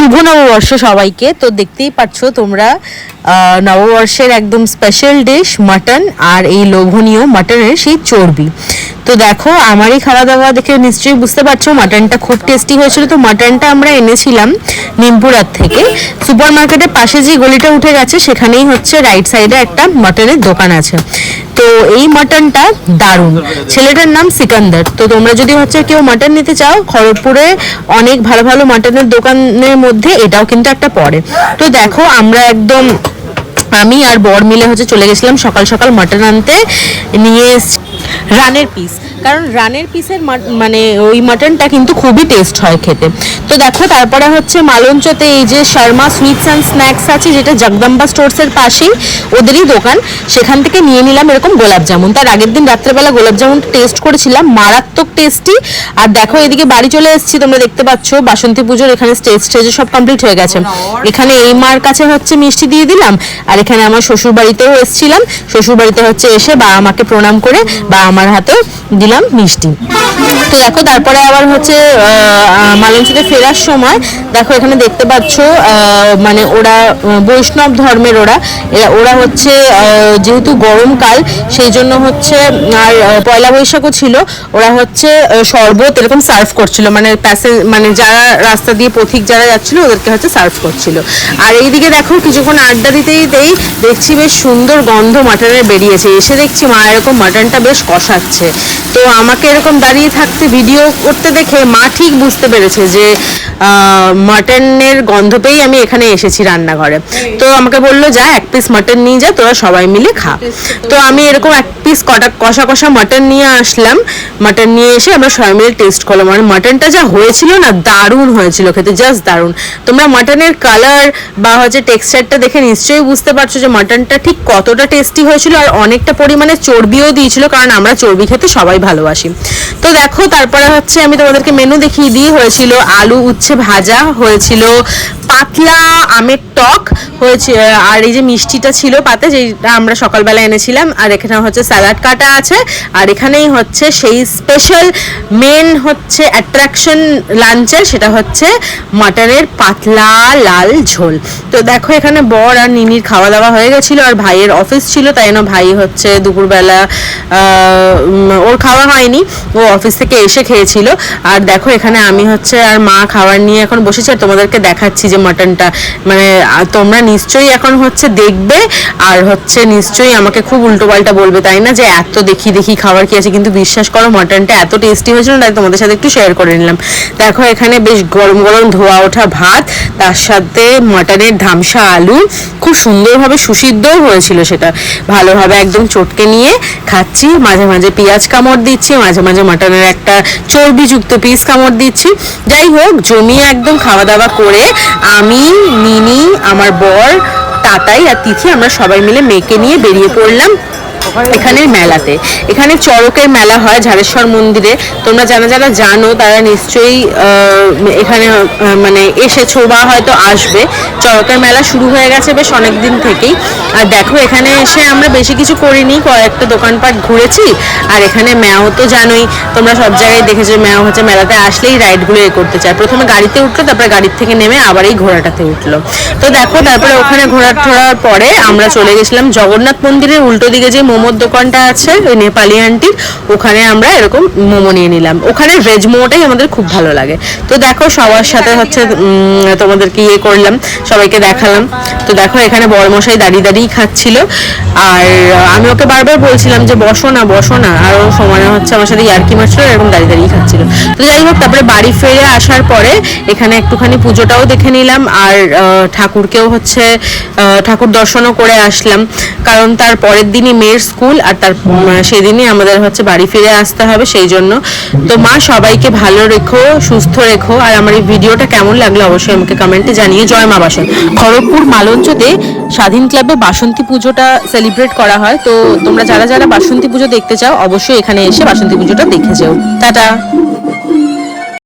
শুভ নববর্ষ সবাইকে। তো দেখতেই পাচ্ছ তোমরা নববর্ষের একদম স্পেশাল ডিশ মাটন আর এই লোভনীয় মাটনের সেই চর্বি। তো দেখো, আমারই খাওয়া দাওয়া দেখে নিশ্চয়ই বুঝতে পারছ মাটনটা খুব টেস্টি হয়েছিল। তো মাটনটা আমরা এনেছিলাম নিমপুরার থেকে। সুপার মার্কেটের পাশে যে গলিটা উঠে গেছে, সেখানেই হচ্ছে রাইট সাইডে একটা মাটনের দোকান আছে। তো এই মাটনটা দারুণ। ছেলেটার নাম সিকান্দার। তো তোমরা যদি হচ্ছে কেউ মাটন নিতে চাও, খড়গপুরে অনেক ভালো ভালো মাটনের দোকানের মধ্যে এটাও কিন্তু একটা পড়ে। তো দেখো, আমরা একদম, আমি আর বর মিলে হচ্ছে চলে গেছিলাম সকাল সকাল মাটন আনতে। নিয়ে এস- রানের পিস কারণ রানের পিসের মানে ওই মাটনটা কিন্তু খুবই টেস্ট হয় খেতে। তো দেখো তারপরে হচ্ছে মালঞ্চতে এই যে শর্মা সুইটস অ্যান্ড স্ন্যাক্স আছে যেটা জগদম্বা স্টোর্সের পাশেই ওদেরই দোকান সেখান থেকে নিয়ে নিলাম এরকম গোলাপ জামুন। তার আগের দিন রাত্রেবেলা গোলাপ জামুন টেস্ট করেছিলাম মারাত্মক টেস্টি আর দেখো এদিকে বাড়ি চলে এসেছি তোমরা দেখতে পাচ্ছ বাসন্তী পুজোর এখানে স্টেজ স্টেজে সব কমপ্লিট হয়ে গেছে। এখানে এই মার কাছে হচ্ছে মিষ্টি দিয়ে দিলাম আর এখানে আমার শ্বশুর বাড়িতেও এসেছিলাম। শ্বশুর বাড়িতে হচ্ছে এসে বাবা মাকে প্রণাম করে বা আমার হাতে দিলাম মিষ্টি। তো দেখো, তারপরে আবার হচ্ছে মালঞ্চিতে ফেরার সময়, দেখো এখানে দেখতে পাচ্ছ মানে ওরা বৈষ্ণব ধর্মের ওরা। ওরা হচ্ছে যেহেতু গরমকাল, সেই জন্য হচ্ছে, আর পয়লা বৈশাখও ছিল, ওরা হচ্ছে শরবত এরকম সার্ভ করছিল। মানে প্যাসেঞ্জ মানে যারা রাস্তা দিয়ে পথিক যারা যাচ্ছিল, ওদেরকে হচ্ছে সার্ভ করছিল। আর এইদিকে দেখো, কিছুক্ষণ আড্ডা দিতে দিতেই দেখছি বেশ সুন্দর গন্ধ মাটনের বেরিয়েছে। এসে দেখছি মা এরকম মাটনটা বেশ কষাচ্ছে। তো আমাকে এরকম দাঁড়িয়ে থাকতে ভিডিও করতে দেখে মা ঠিক বুঝতে পেরেছে যে মাটনের গন্ধ পেয়েই আমি এখানে এসেছি রান্নাঘরে। তো আমাকে বলল, যা, এক পিস মাটন নিয়ে যা, তোরা সবাই মিলে খা। তো আমি এরকম এক পিস কটা কষা কষা মাটন নিয়ে আসলাম। মাটন নিয়ে এসে আমরা সবাই মিলে টেস্ট করলাম। মানে মাটনটা যা হয়েছিল না, দারুণ হয়েছিল খেতে জাস্ট দারুণ। তোমরা মাটনের কালার বা হচ্ছে টেক্সচারটা দেখে নিশ্চয়ই বুঝতে পারছ যে মাটনটা ঠিক কতটা টেস্টি হয়েছিল আর অনেকটা পরিমাণে চর্বিও দিয়েছিল, কারণ আমরা চর্বি খেতে সবাই ভালোবাসি। তো দেখো, তারপরে হচ্ছে আমি তোমাদেরকে মেনু দেখিয়ে দিই। হয়েছিল আলু উচ্ছে ভাজা, হয়েছিল পাতলা আমের টক, হয়েছে আর এই যে মিষ্টিটা ছিল পাতে, যেটা আমরা সকালবেলা এনেছিলাম, আর এখানে হচ্ছে স্যালাড কাটা আছে। আর এখানেই হচ্ছে সেই স্পেশাল মেন হচ্ছে অ্যাট্রাকশন লাঞ্চের, সেটা হচ্ছে মাটনের পাতলা লাল ঝোল। তো দেখো, এখানে বর আর নিনির খাওয়া দাওয়া হয়ে গেছিল, আর ভাইয়ের অফিস ছিল, তাই জন্য ভাই হচ্ছে দুপুরবেলা ওর খাওয়া হয়নি। ও অফিস থেকে এসে খেয়েছিল। আর দেখো, এখানে আমি হচ্ছে আর মা খাবার নিয়ে এখন বসেছি আর তোমাদেরকে দেখাচ্ছি যে মাটনটা মানে তোমরা নিশ্চয়ই এখন হচ্ছে দেখবে আর হচ্ছে নিশ্চয়ই আমাকে খুব উল্টো পাল্টা বলবে, তাই না? যে এত দেখি দেখি খাবার কি আছে? কিন্তু বিশ্বাস করো মাটনটা এত টেস্টি হয়েছিল তাই তোমাদের সাথে একটু শেয়ার করে নিলাম। দেখো, এখানে বেশ গরম গরম ধোয়া ওঠা ভাত, তার সাথে মাটনের ধামসা আলু। খুব সুন্দরভাবে সুসিদ্ধও হয়েছিল সেটা। ভালোভাবে একদম চটকে নিয়ে খাচ্ছি। মাঝে মাঝে পেঁয়াজ কামড় দিচ্ছি, মাঝে মাঝে মাটনের একটা চর্বিযুক্ত পিস কামড় দিচ্ছি। যাই হোক, জমিয়ে একদম খাওয়া দাওয়া করে আমি নিনি আমার বর, তাতাই আর তিথি আমরা সবাই মিলে মেয়েকে নিয়ে বেরিয়ে পড়লাম। এখানের মেলাতে। এখানে চড়কের মেলা হয়, ঝাড়েশ্বর মন্দিরে। তোমরা যারা যারা জানো, তারা নিশ্চয়ই এখানে মানে এসেছ বা হয়তো আসবে। চড়কের মেলা শুরু হয়ে গেছে বেশ অনেক দিন থেকেই। আর দেখো, এখানে এসে আমরা বেশি কিছু করিনি, কয়েকটা দোকানপাট ঘুরেছি। আর এখানে ম্যাও তো জানোই, তোমরা সব জায়গায় দেখেছ, ম্যাও হচ্ছে মেলাতে আসলেই রাইডগুলো এ করতে চায়। প্রথমে গাড়িতে উঠল, তারপরে গাড়ির থেকে নেমে আবার এই ঘোড়াটাতে উঠল। তো দেখো, তারপরে ওখানে ঘোড়া ঠোড়ার পরে আমরা চলে গেছিলাম জগন্নাথ মন্দিরের উল্টো দিকে যে মোমোর দোকানটা আছে, ওই নেপালি আন্টির ওখানে আমরা এরকম মোমো নিয়ে নিলাম। ওখানে ভেজ মোমোটাই আমাদের খুব ভালো লাগে। তো দেখো সবার সাথে হচ্ছে তোমাদেরকে ইয়ে করলাম, সবাইকে দেখালাম। তো দেখো এখানে বড়মশাই দাঁড়িয়ে দাঁড়িয়ে খাচ্ছিল। আর আমি ওকে বারবার বলছিলাম যে, বসো না বসো না। আর ও সময় হচ্ছে আমার সাথে ইয়ার্কি মারছিল, এরকম দাঁড়িয়ে দাঁড়িয়ে খাচ্ছিল। তো যাই হোক, তারপরে বাড়ি ফিরে আসার পরে এখানে একটুখানি পুজোটাও দেখে নিলাম। আর ঠাকুরকেও হচ্ছে ঠাকুর দর্শনও করে আসলাম। কারণ তার পরের দিনই মেয়ের স্কুল আর তার উম, সেদিনই আমাদের হচ্ছে বাড়ি ফিরে আসতে হবে সেই জন্য। তো মা সবাইকে ভালো রেখো সুস্থ রেখো। আর আমার এই ভিডিওটা কেমন লাগল অবশ্যই আমাকে কমেন্টে জানিয়ে জয় মা বাসন খড়গপুর মালঞ্চতে স্বাধীন ক্লাবে বাসন্তী পুজোটা সেলিব্রেট করা হয়। তো তোমরা যারা যারা বাসন্তী পুজো দেখতে চাও অবশ্যই এখানে এসে বাসন্তী পুজোটা দেখে যাও। টাটা!